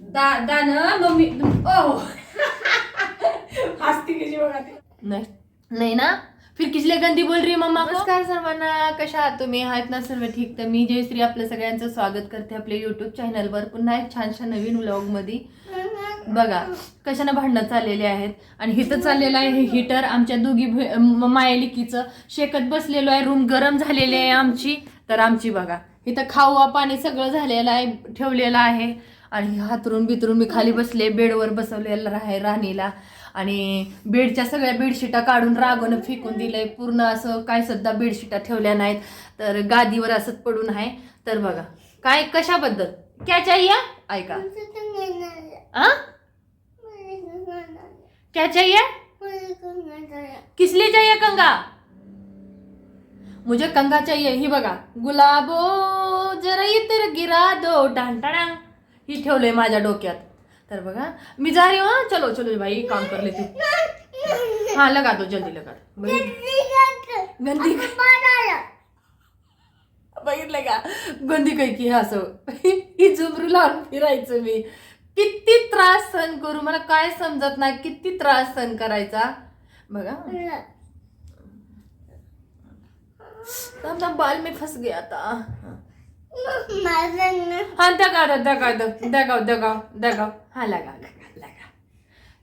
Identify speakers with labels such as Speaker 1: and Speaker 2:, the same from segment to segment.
Speaker 1: दा दान मम्मी ओ. हसती कशी बघा ती.
Speaker 2: नाही नाही ना? फिर किसले गंदी बोल रही मम्मा नमस्कार सर्वांना कशा आहात तुम्ही? आहेत ना सर्व ठीक? तर मी जयश्री आपल्या सगळ्यांचं स्वागत करते आपल्या युट्यूब चॅनलवर पुन्हा एक छानशा नवीन व्लॉगमध्ये बघा कशाने भांडणं चाललेले आहेत? आणि हिथं चाललेलं आहे हे हिटर आमच्या दोघी मायलिकीचं. शेकत बसलेलो आहे रूम गरम झालेली आहे आमची. तर आमची बघा. इथं खावा पाणी सगळं झालेलं आहे ठेवलेलं आहे. आणि हातरून बितरून मी खाली बसले बेडवर बसवलेलं आहे राणीला. आणि बेडच्या सगळ्या बेडशिटा काढून रागवणं फेकून दिलंय. पूर्ण असं काय सुद्धा बेडशिटा ठेवल्या नाहीत. तर गादीवर असंच पडून आहे. तर बघा काय कशाबद्दल? क्या चाहिए ऐका. आ? क्या चाहिए किस लिए चाहिए कंगा मुझे कंगा चाहिए ही बघा. गुलाबो जरा इतर गिरा दो. टांटाणांग ही ठेवलंय माझ्या डोक्यात. तर बघा मी जा रही हूँ. हाँ, चलो चलो भाई काम कर लेते. हाँ लगा दो जल्दी लगा दो गंदी बघितलं का? गंदी कैकी की असं ही झुमरू लावून फिरायचं मी. किती त्रास सहन करू मला काय समजत नाही किती त्रास सहन करायचा? बघा. थांब, बाल में फंस गया था। हा। दगाव दगाव दगाव दगाव दगाव हा लगा लगा लगा।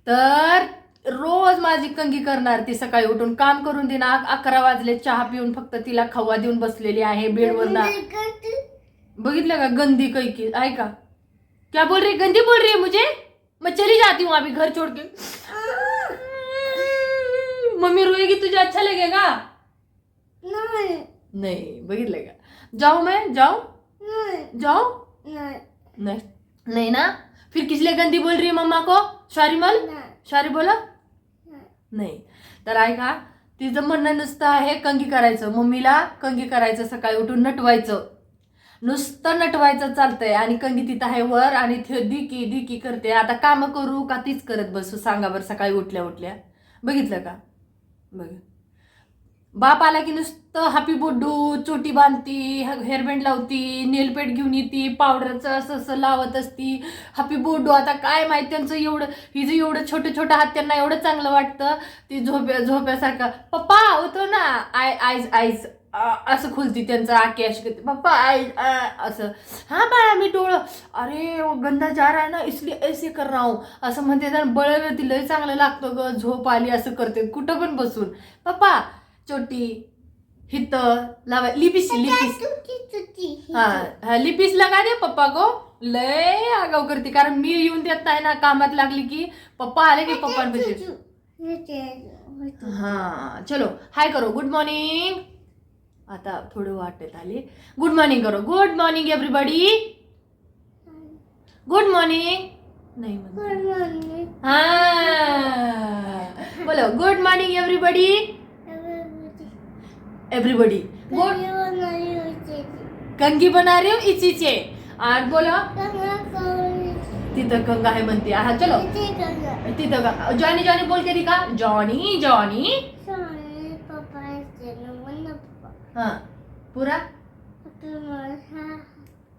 Speaker 2: तर रोज माझी कंगी करणार ती सकाळी उठून. काम करून देणार अकरा वाजले चहा पिऊन फक्त तिला खवा देऊन बसलेली आहे बेडवर बघितलं का? गंदी कैकी ऐका क्या बोल रही गंदी बोल रही है मुझे? मैं चली जाती हूँ अभी घर छोड़ के. मम्मी रोएगी तुझे अच्छा लगेगा? नहीं. बघितलं का? जाऊ मैं जाऊ? जाऊ? नहीं. नहीं. ना? फिर किस लिए गंदी बोल रही है मम्मा को? सॉरी मल सॉरी बोला? नाही. तर ऐका तिचं म्हणणं नुसतं आहे कंगी करायचं. मम्मीला कंगी करायचं सकाळी उठून नटवायचं. नुसतं नटवायचं चालतंय आणि कंगी तिथं आहे वर आणि थे दिकी दिकी करते. आता काम करू का तीच करत बसू? सांगा बरं सकाळी उठल्या उठल्या. बघितलं का? बघ. बाप आला की नुसतं हापी बोड्डू चोटी बांधती हेअरबँड लावती नेलपेट घेऊन येते पावडरचं असं असं लावत असती. हापी बोड्डू आता काय माहिती त्यांचं एवढं हिचं एवढं छोटं छोटं हात त्यांना एवढं चांगलं वाटतं ती झोप्या झोप्यासारखं पप्पा होतो ना. आय आईज आईज असं खुलती त्यांचं आके अशी करते पप्पा आई असं. हा बाळा मी डोळं अरे गंधा जा रहा ना इसली ऐसे कर रहा असं म्हणते तर बळ ती लय चांगलं लागतं ग झोप आली असं करते कुठं पण बसून. पप्पा चोटी हित लावा लिपिस लिपिस हा हा लिपिस लगा दे पप्पा को. लय आगाव करते कारण मी येऊन देत नाही ना कामात लागली की पप्पा आले की पप्पा हा चलो हाय करो गुड मॉर्निंग आता थोडं वाटत आले. गुड मॉर्निंग करो good morning everybody good morning नाही. हा बोलो good morning everybody everybody good कंगी बना रही हूँ इसी से। और बोलो। तिथं कंगा आहे म्हणते हा चलो। तिथं का जॉनी जॉनी बोल के दिखा। Johnny Johnny. हा पुरा?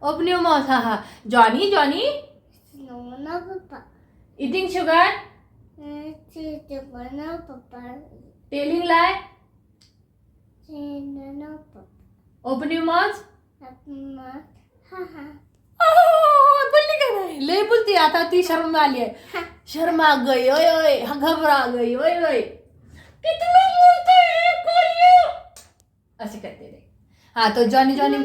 Speaker 2: ओपन योर माउथ हा हा। Johnny Johnny. Eating sugar telling lie open your mouth बोलली का नाही? लय बोलती आता ती शर्म आली आहे. शर्मा गई ओय ओय हा घबरा गई ओय ओय. कितना बोलता है कोलियो असे करते रे. हा तो जॉनी जॉनी.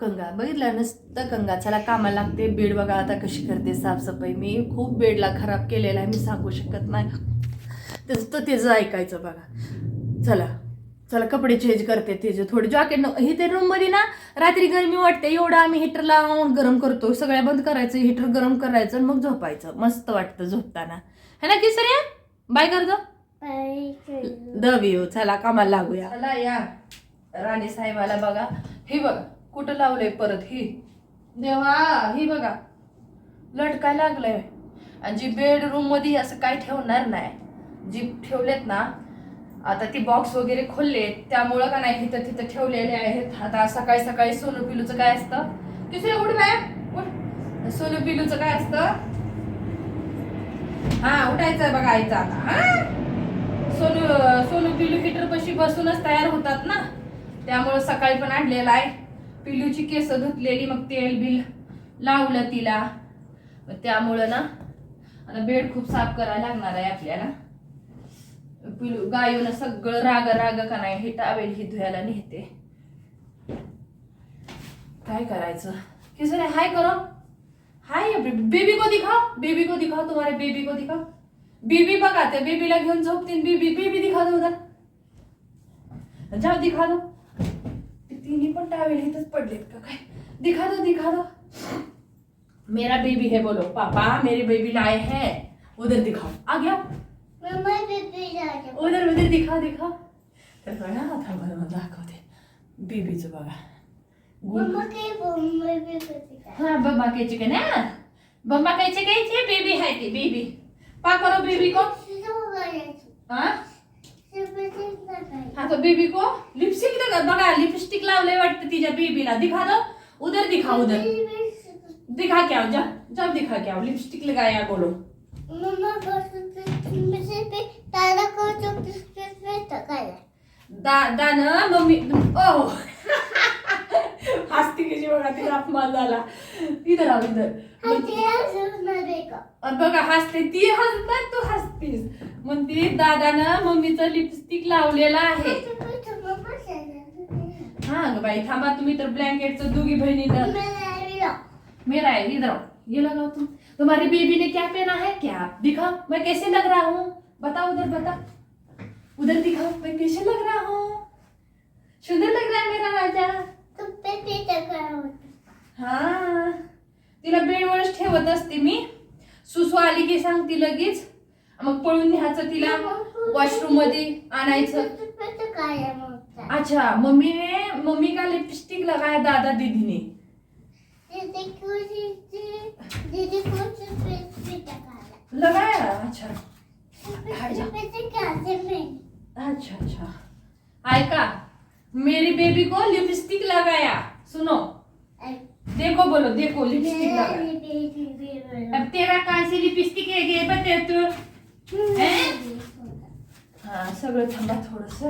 Speaker 2: गंगा बघितलं नसतं गंगा. चला कामाला लागते. बेड बघा आता कशी करते साफसफाई. मी खूप बेडला खराब केलेला आहे. मी सांगू शकत नाही. तसं तर त्याचं ऐकायचं बघा. चला. चला कपडे चेंज करते त्याचे थोडे. जॉकेट हे ते रूममध्ये ना रात्री गरमी वाटते एवढं आम्ही हिटर लावून गरम करतो. सगळ्या बंद करायचं हिटर गरम करायचं आणि मग झोपायचं. मस्त वाटतं झोपताना. है ना किसऱ्या बाय कर दो. दवी चला कामाला लागूया. चला या. राणी साहेबाला बघा. हे बघा कुठं लावलंय परत ही? देवा ही बघा. लटकाय लागलंय. आणि जी बेडरूममध्ये असं काय ठेवणार नाही. जी ठेवलेत ना आता ती बॉक्स वगैरे खोलले त्यामुळं का नाही तिथं तिथं ठेवलेले आहेत. आता सकाळी सकाळी सोनू पिलूचं काय असतं? तिसरे उठ मॅम सोनू पिलूचं काय असतं? हा उठायचं बघा आईचं आता. हा? सोनू सोनू पिलू हिटर पशी बसूनच तयार होतात ना? त्यामुळं सकाळी पण आणलेला आहे. पिलूची केस धुतलेली मग तेल बिल लावलं तिला. मग त्यामुळं ना आता बेड खूप साफ करायला लागणार आहे आपल्याला. पिलू गायून सगळं राग राग का नाही हे टावेल ही धुयाला नेते काय करायचं? किसरे हाय करो? हाय बेबी को दिखाओ बेबी को दिखाओ तुम्हारे? बेबी को दिखाओ बेबी बघा ते बेबीला घेऊन झोपतील बेबी बेबी दिखा दो उधर. जाओ दिखा दो ते तिन्ही पण टावेल इथंच पडलेत का काय? दिखा दो दिखा दो मेरा बेबी है बोलो. पापा मेरे बेबी लाए हैं. उधर दिखाओ. आ गया. उधर उधर दिखा दिखा तर बघा आता मला दाखवते बेबीचं बघा गुल हाँ बम्मा के चिकन है बम्मा के चिकन थे बेबी है ती बेबी पा करो बेबी को हाँ हाँ तो बेबी को लिपस्टिक लगा बघा लिपस्टिक लावले वाटतं तिच्या बेबीला दिखा दो उधर दिखा उधर दिखा क्या जा जब दिखा क्या लिपस्टिक लगाया बोलो दा दान मम्मी ओ. हसती कशी बघा तिला अपमान झाला. इधर आव इधर आणि बघा हसते ती हसतात तू हसतीस. म्हणते दादानं मम्मीचं लिपस्टिक लावलेलं आहे. हा ग बाई थांबा तुम्ही तर ब्लँकेटचं दोघी बहिणीनं मेरा है इधर आओ ये लगाओ तुम तुम्हारी बेबी ने क्या पहना है? क्या? दिखाओ मैं कैसे लग रहा हूँ? बताओ उधर बता उधर दिखाओ मैं कैसे लग रहा हूँ? सुंदर लग रहा है मेरा राजा। हा तिला बेडवरच ठेवत असते मी. सुसू आली की सांगते लगेच. मग पळून न्यायचं तिला वॉशरूममध्ये आणायचं. अच्छा मम्मी ने मम्मी का लिपस्टिक लगाया दादा दीदी ने लगाया? अच्छा। अच्छा अच्छा। ऐका मेरी बेबी को लिपस्टिक लगाया। सुनो। देखो बोलो देखो लिपस्टिक लगाया। अब तेरा कहाँ से लिपस्टिक है ये बता तू। हा? सगळं थांबा थोडस.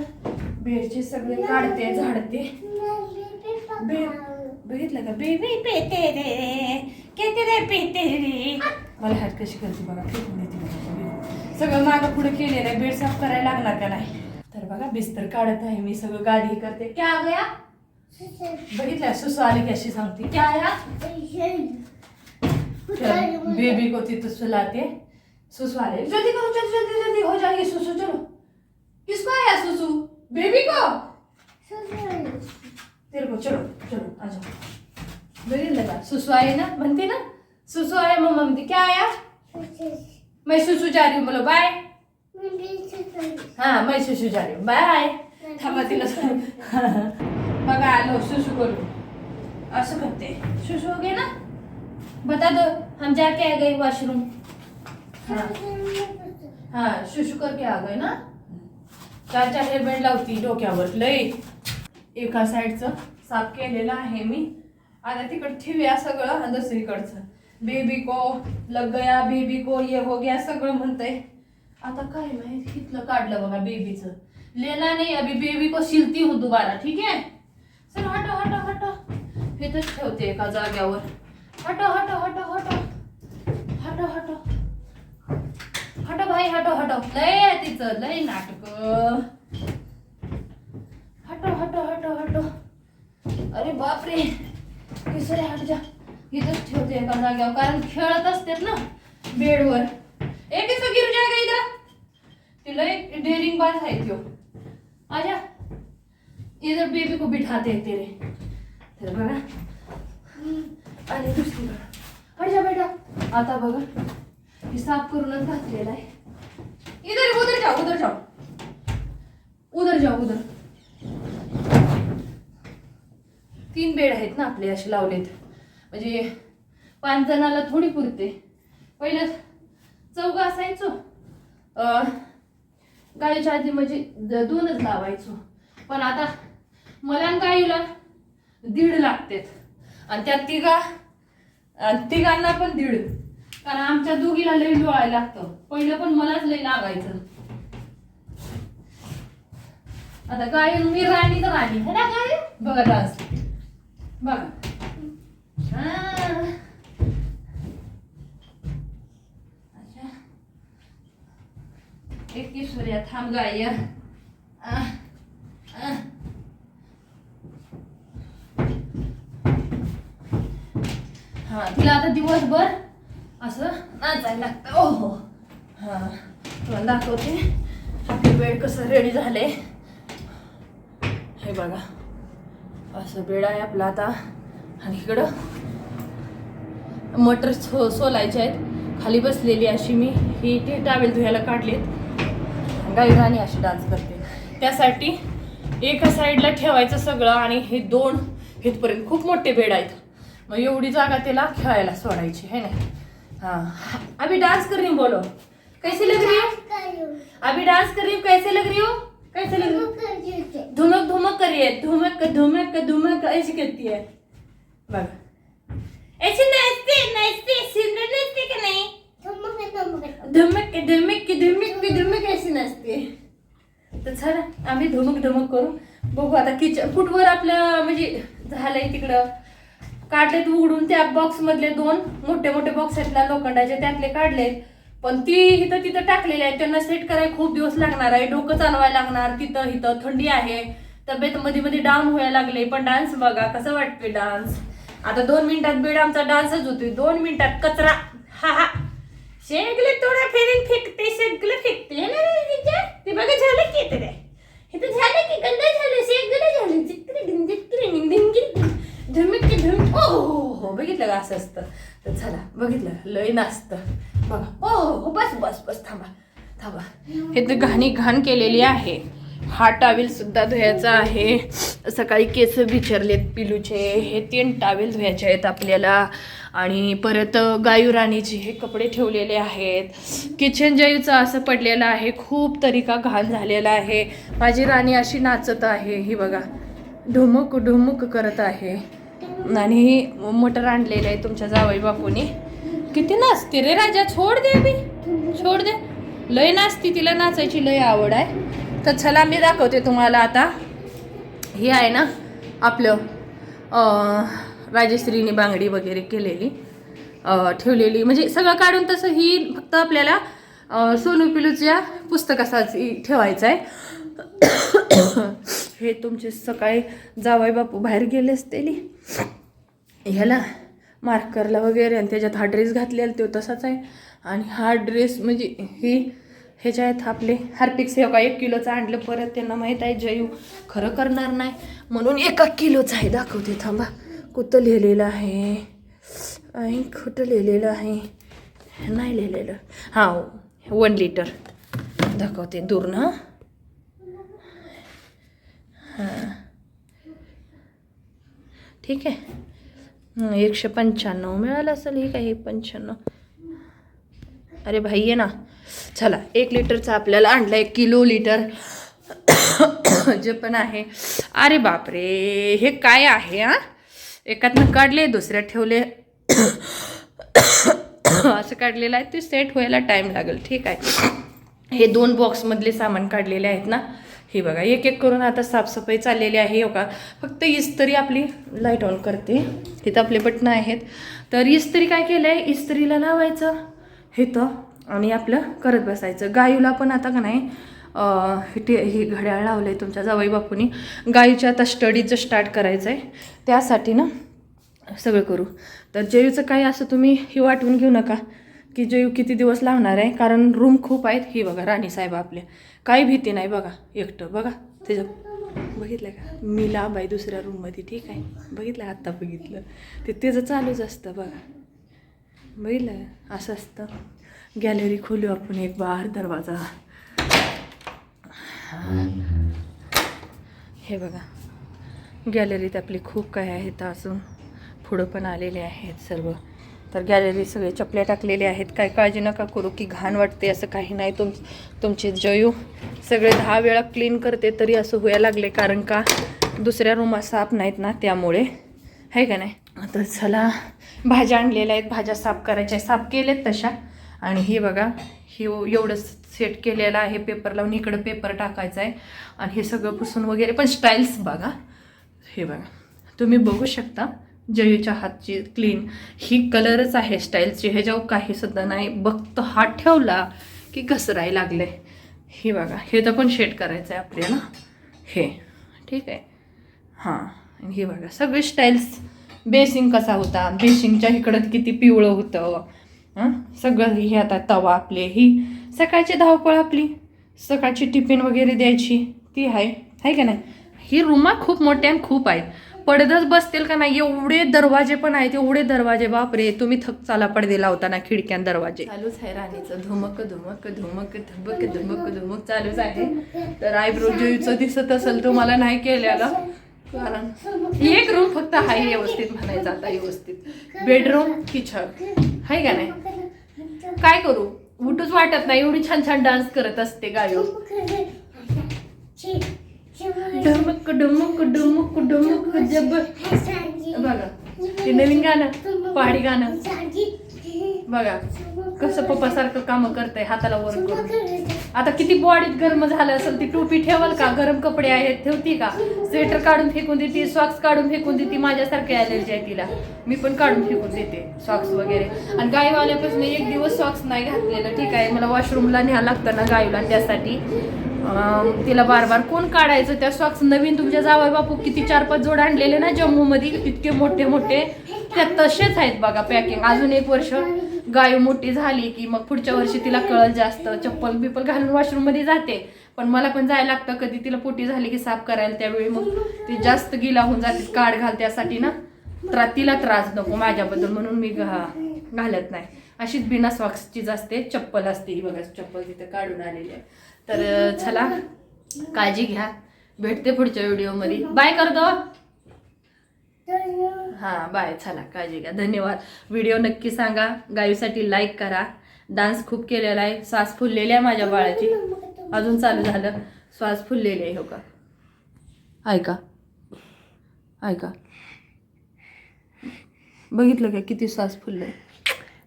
Speaker 2: बेडचे सगळे काढते झाडते. बघितलं का बेबी पेते रे केते रे पेते रे। मला हात कशी करते बघा फेकून देते बघा. सगळं मागं पुढे केलेलं आहे बेड साफ़ करायला लागणार का नाही? तर बघा, बिस्तर काढत आहे मी, सगळं गादी करते. क्या गया? बघितलं, सुसू आली की अशी सांगते. क्या आया बेबी को तिथं सुलाते. सुसु आ रहे जल्दी करो, जल्दी जल्दी जल्दी. हो जाएगी सुसु, चलो. किसको आया सुसु? बेबी को? तेरे को चलो चलो आ जाओ। बघितलं लगा। सुसु आए ना? बनती ना? सुसु आए मम्मा म्हणते क्या आया? मैं सुसु जा रही हूँ बोलो बाय हाँ मैं सुसु जा रही हूँ बाय थांबा तिला सांग. बघा आलो सुसु करू। असं करते। सुसु हो गए ना? बता दो हम जाके आ गए वॉशरूम हाँ। हाँ सुसु करके आ गए ना? चार चार हेअरबँड लावती डोक्यावर लई। एका साईडचं साफ केलेलं आहे मी. आता तिकडे ठेवूया सगळं आणि दुसरीकडचं. बेबी को लग गया बेबी को ये हो गया सगळं म्हणतंय. आता काय माहीत इथलं काढलं बघा बेबीचं. लेना नाही अभी बेबी को शिलती हूँ दुबारा ठीक है सर हटो हटो हटो इथंच ठेवते एका जाग्यावर. हटो हटो हटो हटो हटो हटो हटो भाई हटो हटो लय आहे तिचं लय नाटक. हटो हटो हटो हटो. अरे बापरे. किसरे हट जा इथंच ठेवते एका जाग्यावर कारण खेळत असतात ना बेडवर. एक किसं गिर जाएगा तिला एक डेरिंग बाज आहे त्यो. आजा. इधर बेबी को बिठाते हैं तेरे तर बघा. आणि दुसरीकडं हट जा बेटा. आता बघा. हे साफ करूनच घातलेला आहे. इधर उधर जाओ उधर जाओ उधर जाओ उधर. तीन बेड आहेत ना आपले असे लावलेत. म्हणजे पाच जणाला थोडी पुरते. पहिलं चौघ असायचो. अं, गाडीच्या आधी म्हणजे दोनच लावायचो. पण आता मला गाईला दीड लागतेत. आणि त्यात तिघा तिघांना पण दीड. कारण आमच्या दोघीला लई लोळायला लागतं. पहिलं पण मलाच लई लागायचं. आता काय मी राणी तर राणी. है ना काय बघा डान्स. बघा. एक सूर्या थांब गाय आ, हा. तिला आता दिवसभर असं नाचायला लागतं. ओहो हा. तुला दाखवते. आपलं बेड कसं रेडी झाले. हे बघा. असं बेड आहे आपला आता. आणि इकडं मटर सो सोलायचे आहेत. खाली बसलेली अशी मी. ही ते टावेल धुयाला काढलेत. गाई राणी अशी डान्स करते. त्यासाठी एका साईडला ठेवायचं सगळं आणि हे दोन इथपर्यंत खूप मोठे बेड आहेत. मग एवढी जागा त्याला खेळायला सोडायची है ना? हाँ. अभी डांस कर रही हूँ बोलो. कैसे लग रही हो? अभी डांस कर रही हूँ कैसे लग रही हो? कैसे लग धुमक धुमक कर रही है धुमक धुमक धुमक ऐसी करती है बघ. ऐसे नाचते नाचते सिंदर नाचते का नाही? धुमक धुमक धुमक धुमक ऐसे नाचते तर झालं आम्ही धुमक धुमक करू. बघू आता किचन फुटवर आपलं म्हणजे झालंय तिकडं? काढलेत उघडून त्या बॉक्समधले दोन. मोठे मोठे बॉक्स आहेत ना लोखंडाचे त्यातले काढलेत. पण ती इथं तिथं टाकलेली आहे. त्यांना सेट करायला खूप दिवस लागणार आहे. डोकं चालवायला लागणार. तिथं इथं थंडी आहे. तब्येत मध्ये मध्ये डाऊन व्हायला लागले. पण डान्स बघा कसं वाटतोय डान्स आता दोन मिनिटात बेड आमचा डान्सच होतोय. दोन मिनिटात कचरा. हा हा. शेगले थोडा फेरीन फेकते सगळं फेकते. ते बघा झालं की ते. हे तर झालं की गंदा झालं. शेगलं झालं. चिकरे गिन चिकरे धुम ओ हो हो हो. बघितलं का? असं असतं. तर चला बघितलं लय नाचतं. बघा. हो, हो हो बस बस बस थांबा थांबा. हे तर घाणी घाण केलेली आहे. हा टावेल सुद्धा धुयाचा आहे. सकाळी केस विचारलेत पिलूचे. हे तीन टावेल धुयाचे आहेत आपल्याला. आणि परत गायू राणीचे हे कपडे ठेवलेले आहेत. किचन जयूचं असं पडलेलं आहे. खूप तरीका घाण झालेला आहे. माझी राणी अशी नाचत आहे. ही बघा. ढुमुक ढुमुक करत आहे. आणि मटर आणलेलं आहे तुमच्या जावई बापूने. किती नाचते रे राजा? छोड दे मी छोड दे. लय नाचती तिला नाचायची लय आवड आहे. तर चला मी दाखवते तुम्हाला आता. हे आहे ना आपलं राजश्रीने बांगडी वगैरे केलेली. ठेवलेली. म्हणजे सगळं काढून तसं ही फक्त आपल्याला सोनू पिलूच्या पुस्तकासाठी ठेवायचं आहे. हे तुमचे सकाळी जावाई बापू बाहेर गेले असतेली ह्याला मार्करला वगैरे आणि त्याच्यात हा ड्रेस घातलेला तो तसाच आहे. आणि हा ड्रेस म्हणजे ही ह्याच्या आहेत आपले हार्पिक्स हे का एक किलोचं आणलं परत त्यांना माहीत आहे जयू खरं करणार नाही. म्हणून एका किलोचं आहे दाखवते थांबा. कुठं लिहिलेलं आहे? आणि कुठं लिहिलेलं आहे? नाही लिहिलेलं. हां वन लिटर दाखवते दूर ना हां ठीक आहे. एकशे पंच्याण्णव मिळालं असेल हे काही पंच्याण्णव. अरे भाई आहे ना. चला एक लिटरचा आपल्याला आणलं एक किलो लिटर. जे पण आहे. अरे बापरे हे काय आहे हां? एकातनं काढले दुसऱ्यात ठेवले. असं काढलेलं आहे ते सेट व्हायला टाईम लागेल ठीक आहे. हे दोन बॉक्समधले सामान काढलेले आहेत ना. हे बघा एक एक करून आता साफसफाई चाललेली आहे हो का? फक्त इस्त्री आपली लाइट ऑन करते. इथं आपले बटणं आहेत. तर इस्त्री काय केलं आहे इस्त्रीला लावायचं हे तर आणि आपलं करत बसायचं. गायूला पण आता का नाही हे हे घड्याळ लावलं आहे तुमच्या जावई बापूनी. गायूच्या आता स्टडीचं स्टार्ट करायचं आहे त्यासाठी ना सगळं करू. तर जयूचं काही असं तुम्ही ही वाटवून घेऊ नका. की जयू किती दिवस लावणार आहे कारण रूम खूप आहेत. ही बघा राणी साहेब आपल्या काही भीती नाही बघा एकटं. बघा त्याचं बघितलं का? मी लांब आहे दुसऱ्या रूममध्ये ठीक आहे. बघितलं आत्ता बघितलं. ते त्याचं चालूच असतं बघा. बघितलं असं असतं. गॅलरी खोलू आपण एक बार दरवाजा. हे बघा. गॅलरीत आपली खूप काय आहेत अजून. पुढं पण आलेले आहेत सर्व. तर गॅलरी सगळे चपल्या टाकलेले आहेत. काय काळजी नका करू की घाण वाटते असं काही नाही. तुम तुमचे जयू सगळे दहा वेळा क्लीन करते तरी असं व्हायला लागले कारण का दुसऱ्या रूम साफ नाहीत ना त्यामुळे. आहे का नाही? आता चला भाज्या आणलेल्या आहेत. भाज्या साफ करायच्या साफ केलेत तशा. आणि हे बघा हे एवढं सेट केलेलं आहे. पेपर लावून इकडं पेपर टाकायचा आहे. आणि हे सगळं पुसून वगैरे पण स्टाईल्स बघा. हे बघा. तुम्ही बघू शकता. जयूच्या हातची क्लीन ही कलरच आहे स्टाईलची ह्याच्यावर काही सुद्धा नाही. बघतो हात ठेवला की घसराय लागले. हे बघा हे तर पण शेड करायचं आहे आपल्याला. हे ठीक आहे. हां आणि हे बघा सगळे स्टाईल्स बेसिंग कसा होता? बेसिंगच्या इकडं किती पिवळं होतं? हां सगळं हे आता तवा आपले ही सकाळची धावपळ आपली. सकाळची टिफिन वगैरे द्यायची. ती आहे. आहे का नाही? ही रुमा खूप मोठ्या आणि खूप आहेत पडदच बसतील का नाही? एवढे दरवाजे पण आहेत एवढे दरवाजे बापरे! तुम्ही थक चाला पडदे लावताना खिडक्यान दरवाजे. चालूच आहे राणीचं. धुमक धुमक धुमक धुमक धुमक धुमक चालूच आहे. तर आयब्रो जोईचं दिसत असेल तुम्हाला नाही केलेलं. कारण एक रूम फक्त आहे व्यवस्थित म्हणायचं आता व्यवस्थित. बेडरूम किचन आहे का नाही? काय करू? उठूच वाटत नाही. एवढी छान छान डान्स करत असते गायो. डुमुक डुमुक डुमुक डुमुक जब बघा ते नवीन गाणं पहाडी गाणं बघा कसं पप्पासारखं कामं काम करतंय हाताला वर करून. आता किती बॉडीत गरम झालं असेल ती टोपी ठेवाल का? गरम कपडे आहेत ठेवती का? स्वेटर काढून फेकून देते सॉक्स काढून फेकून देते माझ्यासारखी ॲलर्जी आहे तिला. मी पण काढून फेकून देते सॉक्स वगैरे. आणि गायवाल्यापासून एक दिवस सॉक्स नाही घातलेलं ठीक आहे? मला वॉशरूमला न्यावं लागतं ना गायला त्यासाठी. तिला बार बार कोण काढायचं? त्या सॉक्स नवीन तुमच्या जावई बापू किती चार पाच जोड आणलेले ना जम्मूमध्ये इतके मोठे मोठे त्या तसेच आहेत बघा पॅकिंग अजून एक वर्ष गाय मोठी झाली की मग पुढच्या वर्षी तिला कळल जास्त. चप्पल बिप्पल घालून वॉशरूममध्ये जाते. पण मला पण जायला लागतं. कधी तिला पोटी झाली की साफ करायला त्यावेळी मग ती जास्त गिला होऊन जाते. काढ घाल त्यासाठी ना. त्रा तिला त्रास नको माझ्याबद्दल म्हणून मी घा- घालत नाही. अशीच बिना सॉक्सचीच असते. चप्पल असते ही बघा. चप्पल तिथे काढून आलेली आहे. तर चला काळजी घ्या. भेटते पुढच्या व्हिडिओमध्ये. बाय करतो. हां बाय. चला काळजी घ्या. धन्यवाद. व्हिडिओ नक्की सांगा. गायूसाठी लाईक करा. डान्स खूप केलेला आहे. श्वास फुललेली आहे माझ्या बाळाची. अजून चालू झालं. श्वास फुललेले आहे हो का? ऐका. ऐका. बघितलं का किती श्वास फुलले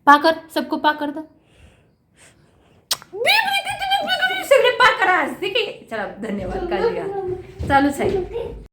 Speaker 2: पाकर सबको पाकर दो. सगळे पाकर आज ठीक आहे चला धन्यवाद काळजी घ्या. चालूच आहे.